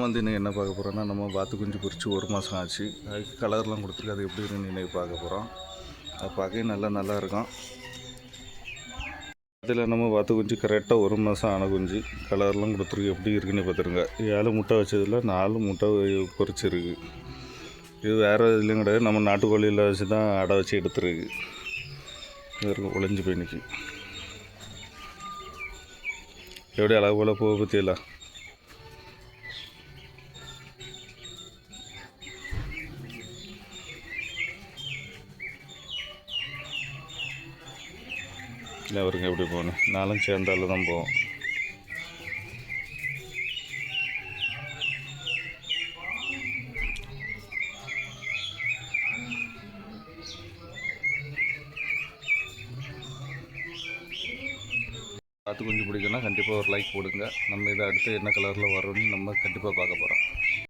வந்து இன்னும் என்ன பார்க்க போகிறோன்னா நம்ம பாத்து குஞ்சு பொரிச்சு ஒரு மாதம் ஆச்சு. அதுக்கு கலர்லாம் கொடுத்துருக்கு அது எப்படி இருக்குன்னு இன்னைக்கு பார்க்க போகிறோம் அது பார்க்க நல்லா நல்லா இருக்கும். அதில் நம்ம பாத்து குஞ்சு கரெக்டாக ஒரு மாதம் ஆன குஞ்சு. கலர்லாம் கொடுத்துருக்கு. எப்படி இருக்குன்னு பார்த்துருங்க. ஏழு முட்டை வச்சதில் நாலு முட்டை பொறிச்சிருக்கு இது வேறு இதுலேயும் கிடையாது. நம்ம நாட்டுக்கோழியில் வச்சு தான் அடை வச்சு எடுத்துருக்கு. இது இருக்கும் ஒளிஞ்சு போய் எப்படி அழகு போல் போக பற்றியெல்லாம் இல்லை அவருக்கு எப்படி போகணும். நாலும் சேர்ந்தால தான் போவோம். பார்த்து கொஞ்சம் பிடிக்கணும் கண்டிப்பாக ஒரு லைக் போடுங்க. நம்ம இதை அடுத்து என்ன கலரில் வரோன்னு நம்ம கண்டிப்பாக பார்க்க போகிறோம்